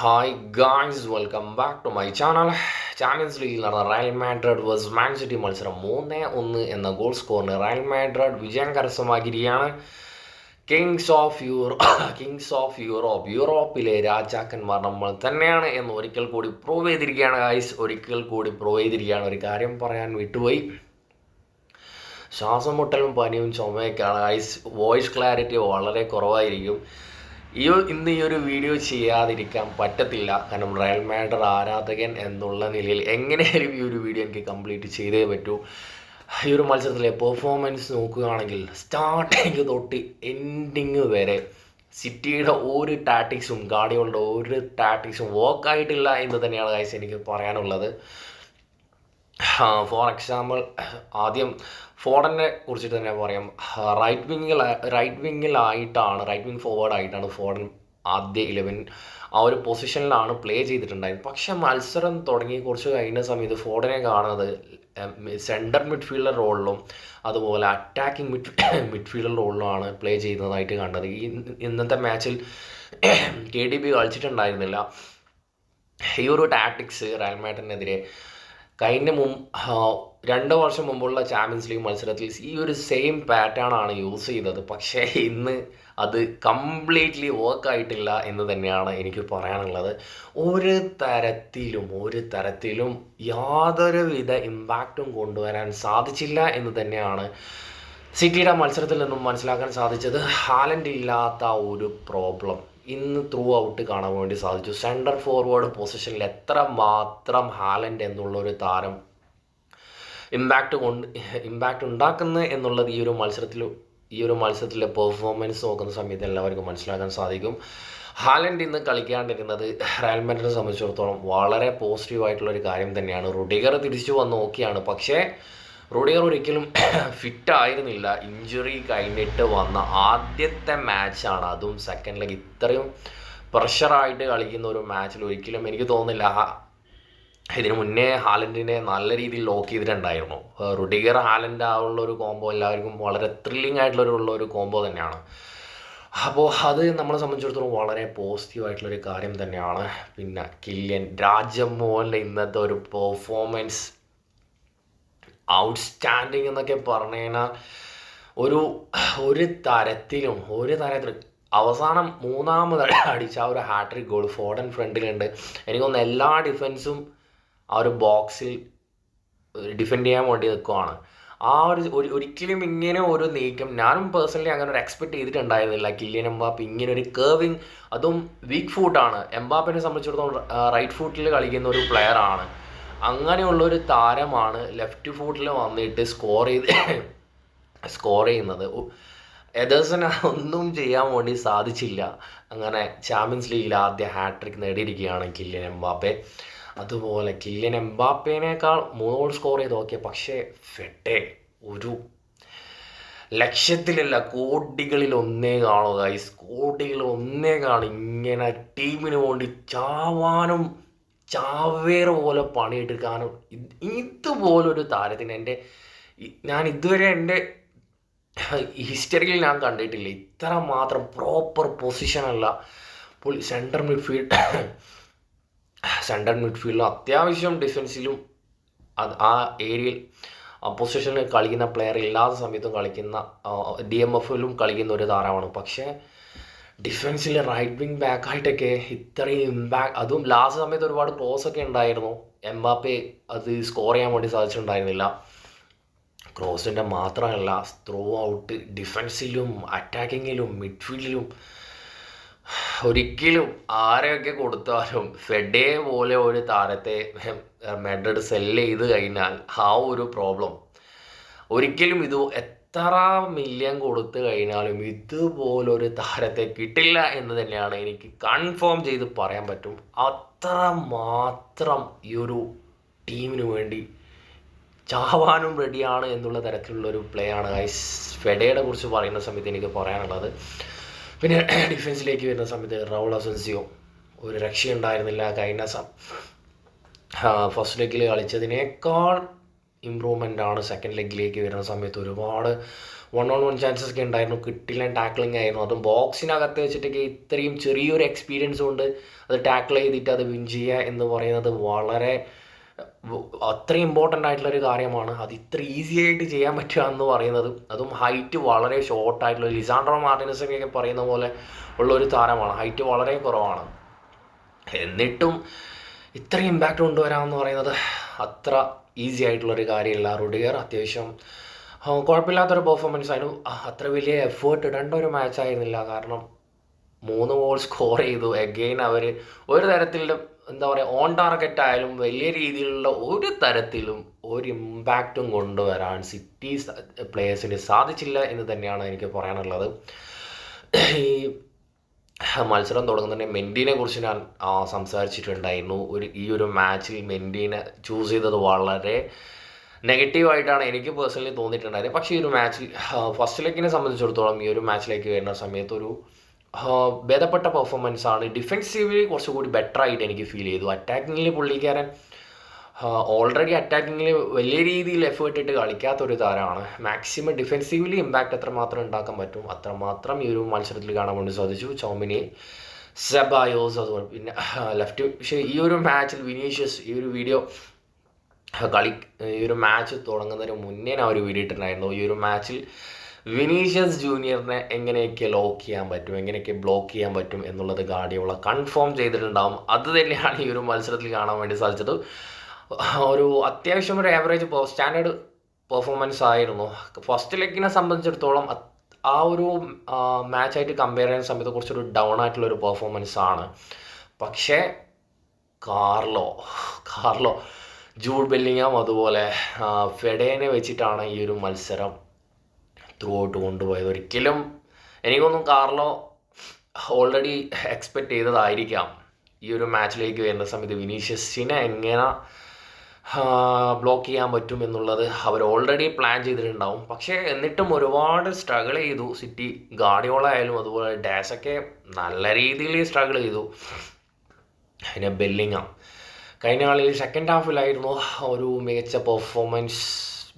Hi guys welcome back to my channel champions ലീഗിൽ നടന്ന Real Madrid versus Man City മത്സരം മൂന്ന് ഒന്ന് എന്ന ഗോൾ സ്കോറിന് റയൽ മാഡ്രിഡ് വിജയം കരസ്ഥമാക്കിയിരിക്കുകയാണ്. Kings of Euro kings of Europe യൂറോപ്പിലെ രാജാക്കന്മാർ നമ്മൾ തന്നെയാണ് എന്ന് ഒരിക്കൽ കൂടി പ്രൂവ് ചെയ്തിരിക്കുകയാണ് ഗായ്സ് ഒരിക്കൽ കൂടി പ്രൂവ് ചെയ്തിരിക്കുകയാണ്. ഒരു കാര്യം പറയാൻ വിട്ടുപോയി. ശ്വാസം മുട്ടലും പനിയും ചുമയൊക്കെയാണ് ഐസ് വോയിസ് ക്ലാരിറ്റി വളരെ കുറവായിരിക്കും. ഈ ഇന്ന് ഈ ഒരു വീഡിയോ ചെയ്യാതിരിക്കാൻ പറ്റത്തില്ല. കാരണം റയൽ മാഡർ ആരാധകൻ എന്നുള്ള നിലയിൽ എങ്ങനെയായാലും ഈ ഒരു വീഡിയോ എനിക്ക് കംപ്ലീറ്റ് ചെയ്തേ പറ്റൂ. ഈ ഒരു മത്സരത്തിലെ പെർഫോമൻസ് നോക്കുകയാണെങ്കിൽ സ്റ്റാർട്ടിങ് തൊട്ട് എൻഡിങ് വരെ സിറ്റിയുടെ ഒരു ടാറ്റിക്സും ഗാഡിയോളുടെ ഒരു ടാറ്റിക്സും വർക്ക് ആയിട്ടില്ല എന്ന് തന്നെയാണ് കാഴ്ച എനിക്ക് പറയാനുള്ളത്. ഫോർ എക്സാമ്പിൾ ആദ്യം ഫോർഡനെ കുറിച്ചിട്ട് തന്നെ പറയാം. റൈറ്റ് വിങ്ങിൽ റൈറ്റ് വിങ്ങിലായിട്ടാണ് റൈറ്റ് വിങ് ഫോർവേഡ് ആയിട്ടാണ് ഫോർഡൻ ആദ്യ ഇലവൻ ആ ഒരു പൊസിഷനിലാണ് പ്ലേ ചെയ്തിട്ടുണ്ടായിരുന്നത്. പക്ഷെ മത്സരം തുടങ്ങി കുറച്ച് കഴിഞ്ഞ സമയത്ത് ഫോർഡിനെ കാണുന്നത് സെന്റർ മിഡ്ഫീൽഡർ റോളിലും അതുപോലെ അറ്റാക്കിംഗ് മിഡ് മിഡ്ഫീൽഡർ റോളിലുമാണ് പ്ലേ ചെയ്യുന്നതായിട്ട് കണ്ടത്. ഈ ഇന്നത്തെ മാച്ചിൽ കെ ഡി ബി കളിച്ചിട്ടുണ്ടായിരുന്നില്ല. ഈ ഒരു ടാക്ടിക്സ് റയൽ മാഡ്രിഡിനെതിരെ കഴിഞ്ഞ മുമ്പ് രണ്ട് വർഷം മുമ്പുള്ള ചാമ്പ്യൻസ് ലീഗ് മത്സരത്തിൽ ഈ ഒരു സെയിം പാറ്റേൺ ആണ് യൂസ് ചെയ്തത്. പക്ഷേ ഇന്ന് അത് കംപ്ലീറ്റ്ലി വർക്കായിട്ടില്ല എന്ന് തന്നെയാണ് എനിക്ക് പറയാനുള്ളത്. ഒരു തരത്തിലും ഒരു തരത്തിലും യാതൊരുവിധ ഇമ്പാക്റ്റും കൊണ്ടുവരാൻ സാധിച്ചില്ല എന്ന് തന്നെയാണ് സിറ്റിയുടെ മത്സരത്തിൽ നിന്നും മനസ്സിലാക്കാൻ സാധിച്ചത്. ഹാലന്റ് ഇല്ലാത്ത ഒരു പ്രോബ്ലം ഇന്ന് ത്രൂ ഔട്ട് കാണാൻ വേണ്ടി സാധിച്ചു. സെന്റർ ഫോർവേഡ് പൊസിഷനിൽ എത്ര മാത്രം ഹാലൻഡ് എന്നുള്ള ഒരു താരം ഇമ്പാക്റ്റ് കൊണ്ട് ഇമ്പാക്റ്റ് ഉണ്ടാക്കുന്നത് എന്നുള്ളത് ഈ ഒരു മത്സരത്തിൽ ഈ ഒരു മത്സരത്തിലെ പെർഫോമൻസ് നോക്കുന്ന സമയത്ത് എല്ലാവർക്കും മനസ്സിലാക്കാൻ സാധിക്കും. ഹാലൻഡ് ഇന്ന് കളിക്കാണ്ടിരുന്നത് റയൽ മാഡ്രിഡിനെ സംബന്ധിച്ചിടത്തോളം വളരെ പോസിറ്റീവ് ആയിട്ടുള്ള ഒരു കാര്യം തന്നെയാണ്. റുഡിഗർ തിരിച്ചു വന്ന് നോക്കിയാണ്. പക്ഷേ റോഡിയർ ഒരിക്കലും ഫിറ്റ് ആയിരുന്നില്ല. ഇഞ്ചുറി കഴിഞ്ഞിട്ട് വന്ന ആദ്യത്തെ മാച്ചാണ് അതും സെക്കൻഡ് ലെഗ് ഇത്രയും പ്രഷറായിട്ട് കളിക്കുന്ന ഒരു മാച്ചിൽ ഒരിക്കലും എനിക്ക് തോന്നുന്നില്ല. ഇതിനു മുന്നേ ഹാലൻഡിനെ നല്ല രീതിയിൽ ലോക്ക് ചെയ്തിട്ടുണ്ടായിരുന്നു. റുഡിഗർ ഹാലൻഡ് ആ ഉള്ള ഒരു കോംബോ എല്ലാവർക്കും വളരെ ത്രില്ലിംഗ് ആയിട്ടുള്ള ഒരു കോംബോ തന്നെയാണ്. അപ്പോൾ അത് നമ്മളെ സംബന്ധിച്ചിടത്തോളം വളരെ പോസിറ്റീവ് ആയിട്ടുള്ള ഒരു കാര്യം തന്നെയാണ്. പിന്നെ കില്യൻ രാജമോഹന്റെ ഇന്നത്തെ ഒരു പെർഫോമൻസ് ഔട്ട്സ്റ്റാൻഡിങ് എന്നൊക്കെ പറഞ്ഞു കഴിഞ്ഞാൽ ഒരു ഒരു തരത്തിലും ഒരു തരത്തിലും. അവസാനം മൂന്നാമത് അടിച്ച ആ ഒരു ഹാട്രിക് ഗോൾ ഫോർഡൻ ഫ്രണ്ടിലുണ്ട്. എനിക്ക് തോന്നുന്നു എല്ലാ ഡിഫൻസും ആ ഒരു ബോക്സിൽ ഡിഫെൻഡ് ചെയ്യാൻ വേണ്ടി നിൽക്കുവാണ്. ആ ഒരു ഒരു- ഒരിക്കലും ഇങ്ങനെ ഒരു നീക്കം ഞാനും പേഴ്സണലി അങ്ങനെ ഒരു എക്സ്പെക്ട് ചെയ്തിട്ടുണ്ടായിരുന്നില്ല. കില്യൻ എംബാപ്പ് ഇങ്ങനെ ഒരു കേർവിങ് അതും വീക്ക് ഫുട്ടാണ് എംബാപ്പിനെ സംബന്ധിച്ചിടത്തോളം റൈറ്റ് ഫുട്ടിൽ കളിക്കുന്ന ഒരു പ്ലെയർ ആണ്. അങ്ങനെയുള്ള ഒരു താരമാണ് ലെഫ്റ്റ് ഫുട്ടിൽ വന്നിട്ട് സ്കോർ ചെയ്ത് സ്കോർ ചെയ്യുന്നത്. എദേഴ്സന് ഒന്നും ചെയ്യാൻ വേണ്ടി സാധിച്ചില്ല. അങ്ങനെ ചാമ്പ്യൻസ് ലീഗിൽ ആദ്യ ഹാട്രിക് നേടിയിരിക്കുകയാണ് കില്യൻ എംബാപ്പെ. അതുപോലെ കില്യൻ എംബാപ്പേനേക്കാൾ മൂന്ന് ഗോൾ സ്കോർ ചെയ്ത് ഓക്കെ പക്ഷേ ഫെട്ടെ ഒരു ലക്ഷത്തിലല്ല കോടികളിൽ ഒന്നേ കാണുക ഈ കോടികളിൽ ഒന്നേ കാണും. ഇങ്ങനെ ടീമിന് വേണ്ടി ചാവാനും ചാവേറ് പോലെ പണിയെടുക്കാനും ഇത് ഇതുപോലൊരു താരത്തിന് എന്റെ ഞാൻ ഇതുവരെ എന്റെ ഹിസ്റ്ററിയിൽ ഞാൻ കണ്ടിട്ടില്ല. ഇത്ര മാത്രം പ്രോപ്പർ പൊസിഷനല്ല പുള്ളി സെന്റർ മിഡ്ഫീൽഡ് സെൻട്രൽ മിഡ്ഫീൽഡിലും അത്യാവശ്യം ഡിഫൻസിലും അത് ആ ഏരിയയിൽ പൊസിഷനിൽ കളിക്കുന്ന പ്ലെയർ ഇല്ലാത്ത സമയത്തും കളിക്കുന്ന ഡി എം എഫിലും കളിക്കുന്ന ഒരു താരമാണ്. പക്ഷേ ഡിഫൻസിൽ റൈറ്റ് വിങ് ബാക്കായിട്ടൊക്കെ ഇത്രയും ഇമ്പാക്ട് അതും ലാസ്റ്റ് സമയത്ത് ഒരുപാട് ക്ലോസ് ഒക്കെ ഉണ്ടായിരുന്നു. എംബാപ്പെ അത് സ്കോർ ചെയ്യാൻ വേണ്ടി സാധിച്ചിട്ടുണ്ടായിരുന്നില്ല. ക്രോസിന്റെ മാത്രമല്ല ത്രൂ ഔട്ട് ഡിഫൻസിലും അറ്റാക്കിങ്ങിലും മിഡ്ഫീൽഡിലും ഒരിക്കലും ആരെയൊക്കെ കൊടുത്താലും ഫെഡേ പോലെ ഒരു താരത്തെ മെഡ്രിഡ് സെല്ല് ചെയ്ത് കഴിഞ്ഞാൽ ആ ഒരു പ്രോബ്ലം ഒരിക്കലും ഇത് എത്ര മില്യൺ കൊടുത്തു കഴിഞ്ഞാലും ഇതുപോലൊരു താരത്തെ കിട്ടില്ല എന്ന് തന്നെയാണ് എനിക്ക് കൺഫേം ചെയ്ത് പറയാൻ പറ്റും. അത്ര മാത്രം ഈ ഒരു ടീമിന് വേണ്ടി ചാവാനും റെഡിയാണ് എന്നുള്ള തരത്തിലുള്ള ഒരു പ്ലേ ആണ് ഐസ് ഫെഡയുടെ കുറിച്ച് പറയുന്ന സമയത്ത് എനിക്ക് പറയാനുള്ളത്. പിന്നെ ഡിഫൻസിലേക്ക് വരുന്ന സമയത്ത് റൗൾ അസൻസിയോ ഒരു രക്ഷയുണ്ടായിരുന്നില്ല. കഴിഞ്ഞ സം ഫസ്റ്റ് ലെഗിൽ കളിച്ചതിനേക്കാൾ ഇമ്പ്രൂവ്മെന്റ് ആണ് സെക്കൻഡ് ലെഗിലേക്ക് വരുന്ന സമയത്ത് ഒരുപാട് വൺ ഓൺ വൺ ചാൻസസ് ഒക്കെ ഉണ്ടായിരുന്നു. കിട്ടില്ല ടാക്ലിംഗ് ആയിരുന്നു. അതും ബോക്സിനകത്ത് വെച്ചിട്ടൊക്കെ ഇത്രയും ചെറിയൊരു എക്സ്പീരിയൻസ് കൊണ്ട് അത് ടാക്കിൾ ചെയ്തിട്ട് അത് വിൻ ചെയ്യുക എന്ന് പറയുന്നത് വളരെ അത്രയും ഇമ്പോർട്ടന്റ് ആയിട്ടുള്ളൊരു കാര്യമാണ്. അത് ഇത്ര ഈസി ആയിട്ട് ചെയ്യാൻ പറ്റുക എന്ന് പറയുന്നത്. അതും ഹൈറ്റ് വളരെ ഷോർട്ട് ആയിട്ടുള്ള ലിസാൻഡ്രോ മാർട്ടിനസൊക്കെ പറയുന്ന പോലെ ഉള്ള ഒരു താരമാണ്. ഹൈറ്റ് വളരെ കുറവാണ്. എന്നിട്ടും ഇത്ര ഇമ്പാക്റ്റ് കൊണ്ടുവരാമെന്ന് പറയുന്നത് അത്ര ഈസി ആയിട്ടുള്ളൊരു കാര്യമല്ല. റുഡിയർ അത്യാവശ്യം കുഴപ്പമില്ലാത്തൊരു പെർഫോമൻസ് ആയിരുന്നു. അത്ര വലിയ എഫേർട്ട് ഇടേണ്ട ഒരു മാച്ച് ആയിരുന്നില്ല. കാരണം മൂന്ന് ഗോൾ സ്കോർ ചെയ്തു. എഗെയിൻ അവർ ഒരു തരത്തിലും എന്താ പറയുക ഓൺ ടാർഗറ്റ് ആയാലും വലിയ രീതിയിലുള്ള ഒരു തരത്തിലും ഒരു ഇമ്പാക്റ്റും കൊണ്ടുവരാൻ സിറ്റി പ്ലേയേഴ്സിന് സാധിച്ചില്ല എന്ന് തന്നെയാണ് എനിക്ക് പറയാനുള്ളത്. ഈ മത്സരം തുടങ്ങുന്നതിന് മെൻഡീനെ കുറിച്ച് ഞാൻ സംസാരിച്ചിട്ടുണ്ടായിരുന്നു. ഒരു ഈ ഒരു മാച്ചിൽ മെൻഡീനെ ചൂസ് ചെയ്തത് വളരെ നെഗറ്റീവായിട്ടാണ് എനിക്ക് പേഴ്സണലി തോന്നിയിട്ടുണ്ടായത് പക്ഷേ ഈ ഒരു മാച്ചിൽ ഫസ്റ്റ് ലെഗിനെ സംബന്ധിച്ചിടത്തോളം ഈ ഒരു മാച്ചിലേക്ക് വരുന്ന സമയത്ത് ഒരു ഭേദപ്പെട്ട പെർഫോമൻസ് ആണ്. ഡിഫെൻസീവ്ലി കുറച്ചുകൂടി ബെറ്റർ ആയിട്ട് എനിക്ക് ഫീൽ ചെയ്തു. അറ്റാക്കിങ്ങിൽ പുള്ളിക്കാരൻ ഓൾറെഡി അറ്റാക്കിങ്ങിൽ വലിയ രീതിയിൽ എഫേർട്ട് ഇട്ട് കളിക്കാത്ത ഒരു താരമാണ്. മാക്സിമം ഡിഫെൻസീവ്ലി ഇമ്പാക്റ്റ് എത്രമാത്രം ഉണ്ടാക്കാൻ പറ്റും അത്രമാത്രം ഈ ഒരു മത്സരത്തിൽ കാണാൻ വേണ്ടി സാധിച്ചു. ചോമിനി സെബായോസ് അതുപോലെ പിന്നെ ലെഫ്റ്റ് പക്ഷേ ഈ ഒരു മാച്ചിൽ വിനീഷ്യസ് ഈ ഒരു വീഡിയോ കളി ഈ ഒരു മാച്ച് തുടങ്ങുന്നതിന് മുന്നേ ഞാൻ ഒരു വീഡിയോ ഇട്ടിട്ടുണ്ടായിരുന്നു. ഈ ഒരു മാച്ചിൽ വിനീഷ്യസ് ജൂനിയറിനെ എങ്ങനെയൊക്കെ ലോക്ക് ചെയ്യാൻ പറ്റും എങ്ങനെയൊക്കെ ബ്ലോക്ക് ചെയ്യാൻ പറ്റും എന്നുള്ളത് ഗാഡിയോള കൺഫേം ചെയ്തിട്ടുണ്ടാവും. അത് തന്നെയാണ് ഈ ഒരു മത്സരത്തിൽ കാണാൻ വേണ്ടി സാധിച്ചത്. ഒരു അത്യാവശ്യം ഒരു ആവറേജ് സ്റ്റാൻഡേർഡ് പെർഫോമൻസ് ആയിരുന്നു. ഫസ്റ്റ് ലെഗിനെ സംബന്ധിച്ചിടത്തോളം ആ ഒരു മാച്ചായിട്ട് കമ്പയർ ചെയ്യുന്ന സമയത്ത് കുറച്ചൊരു ഡൗൺ ആയിട്ടുള്ള ഒരു പെർഫോമൻസ് ആണ്. പക്ഷേ കാർലോ കാർലോ ജൂഡ് ബെല്ലിങ്ങാം അതുപോലെ ഫെഡേനെ വെച്ചിട്ടാണ് ഈ ഒരു മത്സരം ത്രൂ ഔട്ട് കൊണ്ടുപോയത്. ഒരിക്കലും എനിക്കൊന്നും കാർലോ ഓൾറെഡി എക്സ്പെക്റ്റ് ചെയ്തതായിരിക്കാം. ഈ ഒരു മാച്ചിലേക്ക് വരുന്ന സമയത്ത് വിനീഷ്യസിനെ എങ്ങനെ ബ്ലോക്ക് ചെയ്യാൻ പറ്റും എന്നുള്ളത് അവർ ഓൾറെഡി പ്ലാൻ ചെയ്തിട്ടുണ്ടാവും. പക്ഷേ എന്നിട്ടും ഒരുപാട് സ്ട്രഗിൾ ചെയ്തു. സിറ്റി ഗാഡിയോളായാലും അതുപോലെ ഡാസൊക്കെ നല്ല രീതിയിൽ സ്ട്രഗിൾ ചെയ്തു. പിന്നെ ബെല്ലിങ്ങാം കഴിഞ്ഞ കളിയിൽ സെക്കൻഡ് ഹാഫിലായിരുന്നു ഒരു മികച്ച പെർഫോമൻസ്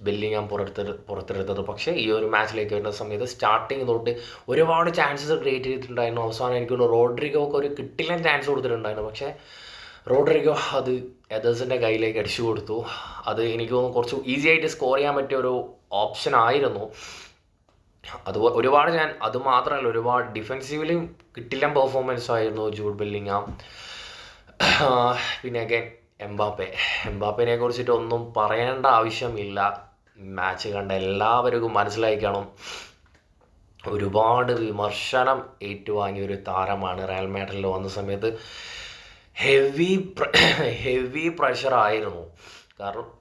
ബെല്ലിങ്ങാം പുറത്തെടു പുറത്തെടുത്തത്. പക്ഷേ ഈ ഒരു മാച്ചിലേക്ക് വരുന്ന സമയത്ത് സ്റ്റാർട്ടിങ് തൊട്ട് ഒരുപാട് ചാൻസസ് ക്രിയേറ്റ് ചെയ്തിട്ടുണ്ടായിരുന്നു. അവസാനം എനിക്ക് റോഡ്രിഗോ റോഡ്രിഗോക്ക് ഒരു കിട്ടില്ല ചാൻസ് കൊടുത്തിട്ടുണ്ടായിരുന്നു. പക്ഷേ റോഡ്രിഗോ അത് എദേഴ്സിന്റെ കയ്യിലേക്ക് അടിച്ചു കൊടുത്തു. അത് എനിക്ക് തോന്നുന്നു കുറച്ച് ഈസി ആയിട്ട് സ്കോർ ചെയ്യാൻ പറ്റിയ ഒരു ഓപ്ഷൻ ആയിരുന്നു. അതുപോലെ ഒരുപാട് ഞാൻ അത് മാത്രമല്ല ഒരുപാട് ഡിഫെൻസീവിലും കിട്ടില്ല പെർഫോമൻസ് ആയിരുന്നു ജൂഡ് ബില്ലിംഗ്. പിന്നെ അഗൈൻ എംബാപ്പെ. എംബാപ്പേനെ കുറിച്ചിട്ട് ഒന്നും പറയേണ്ട ആവശ്യമില്ല. മാച്ച് കണ്ട എല്ലാവർക്കും മനസ്സിലായി കാണും ഒരുപാട് വിമർശനം ഏറ്റുവാങ്ങിയ ഒരു താരമാണ് റയൽ മാഡ്രിഡിൽ വന്ന സമയത്ത്. ഹെവി ഹെവി പ്രഷർ ആയിരുന്നു. കാരണം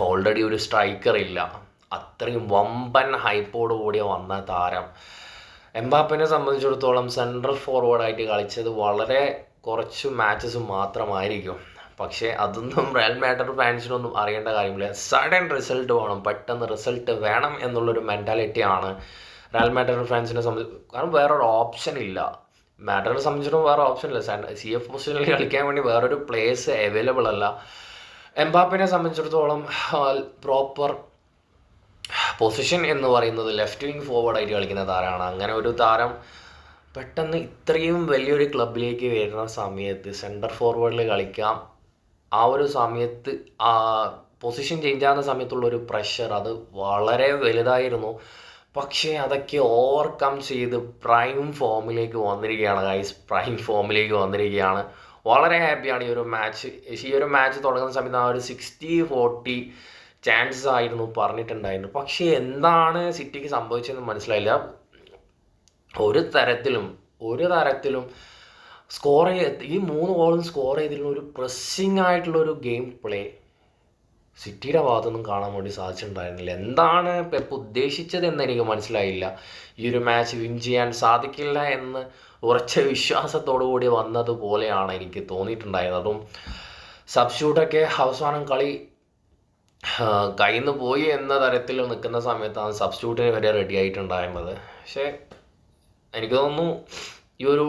ഓൾറെഡി ഒരു സ്ട്രൈക്കർ ഇല്ല. അത്രയും വമ്പൻ ഹൈപ്പോട് കൂടിയ വന്ന താരം. എംബാപ്പിനെ സംബന്ധിച്ചിടത്തോളം സെൻട്രൽ ഫോർവേഡായിട്ട് കളിച്ചത് വളരെ കുറച്ച് മാച്ചസ് മാത്രമായിരിക്കും. പക്ഷേ അതൊന്നും റയൽ മാറ്റർ ഫാൻസിനൊന്നും അറിയേണ്ട കാര്യമില്ല. സഡൻ റിസൾട്ട് വേണം പെട്ടെന്ന് റിസൾട്ട് വേണം എന്നുള്ളൊരു മെന്റാലിറ്റിയാണ് റയൽ മാറ്റർ ഫാൻസിനെ സംബന്ധിച്ച് കാരണം വേറൊരു ഓപ്ഷൻ ഇല്ല. മാഡറിനെ സംബന്ധിച്ചിടത്തോളം വേറെ ഓപ്ഷൻ ഇല്ല. സി എഫ് പൊസിഷനിൽ കളിക്കാൻ വേണ്ടി വേറൊരു പ്ലേസ് അവൈലബിൾ അല്ല. എംബാപ്പിനെ സംബന്ധിച്ചിടത്തോളം പ്രോപ്പർ പൊസിഷൻ എന്ന് പറയുന്നത് ലെഫ്റ്റ് വിങ് ഫോർവേഡായിട്ട് കളിക്കുന്ന താരമാണ്. അങ്ങനെ ഒരു താരം പെട്ടെന്ന് ഇത്രയും വലിയൊരു ക്ലബിലേക്ക് വരുന്ന സമയത്ത് സെന്റർ ഫോർവേഡിൽ കളിക്കാം. ആ ഒരു സമയത്ത് ആ പൊസിഷൻ ചേഞ്ച് ആകുന്ന സമയത്തുള്ള ഒരു പ്രഷർ അത് വളരെ വലുതായിരുന്നു. പക്ഷേ അതൊക്കെ ഓവർകം ചെയ്ത് പ്രൈം ഫോമിലേക്ക് വന്നിരിക്കുകയാണ് ഗൈസ് പ്രൈം ഫോമിലേക്ക് വന്നിരിക്കുകയാണ്. വളരെ ഹാപ്പിയാണ് ഈ ഒരു മാച്ച് ഈ ഒരു മാച്ച് തുടങ്ങുന്ന സമയത്ത് ആ ഒരു സിക്സ്റ്റി ഫോർട്ടി ചാൻസസ് ആയിരുന്നു പറഞ്ഞിട്ടുണ്ടായിരുന്നു. പക്ഷേ എന്താണ് സിറ്റിക്ക് സംഭവിച്ചതെന്ന് മനസ്സിലായില്ല. ഒരു തരത്തിലും ഒരു തരത്തിലും സ്കോർ ചെയ്ത് ഈ മൂന്ന് ഗോളും സ്കോർ ചെയ്തിട്ടുള്ള ഒരു പ്രസ്സിങ് ആയിട്ടുള്ള ഒരു ഗെയിം പ്ലേ സിറ്റിയുടെ ഭാഗത്തൊന്നും കാണാൻ വേണ്ടി സാധിച്ചിട്ടുണ്ടായിരുന്നില്ല. എന്താണ് പെപ്പ് ഉദ്ദേശിച്ചത് എന്ന് എനിക്ക് മനസ്സിലായില്ല. ഈ ഒരു മാച്ച് വിൻ ചെയ്യാൻ സാധിക്കില്ല എന്ന് ഉറച്ച വിശ്വാസത്തോടു കൂടി വന്നതുപോലെയാണ് എനിക്ക് തോന്നിയിട്ടുണ്ടായിരുന്നത്. അതും സബ്സ്റ്റിറ്റ്യൂട്ടൊക്കെ അവസാനം കളി കയ്യിൽ പോയി എന്ന തരത്തിൽ നിൽക്കുന്ന സമയത്താണ് സബ്സ്റ്റ്യൂട്ടിന് വരെ റെഡി ആയിട്ടുണ്ടായിരുന്നത്. പക്ഷേ എനിക്ക് തോന്നുന്നു ഈ ഒരു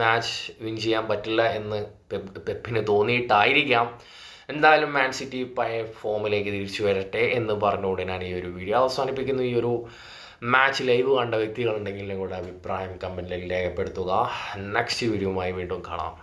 മാച്ച് വിൻ ചെയ്യാൻ പറ്റില്ല എന്ന് പെപ്പ് പെപ്പിന് തോന്നിയിട്ടായിരിക്കാം. എന്തായാലും മാൻ സിറ്റി പഴയ ഫോമിലേക്ക് തിരിച്ചു വരട്ടെ എന്ന് പറഞ്ഞുകൊണ്ട് ഞാൻ ഈ ഒരു വീഡിയോ അവസാനിപ്പിക്കുന്നു ഈ ഒരു മാച്ച് ലൈവ് കണ്ട വ്യക്തികളുണ്ടെങ്കിൽ നിങ്ങളുടെ അഭിപ്രായം കമന്റിൽ രേഖപ്പെടുത്തുക. നെക്സ്റ്റ് വീഡിയോയുമായി വീണ്ടും കാണാം.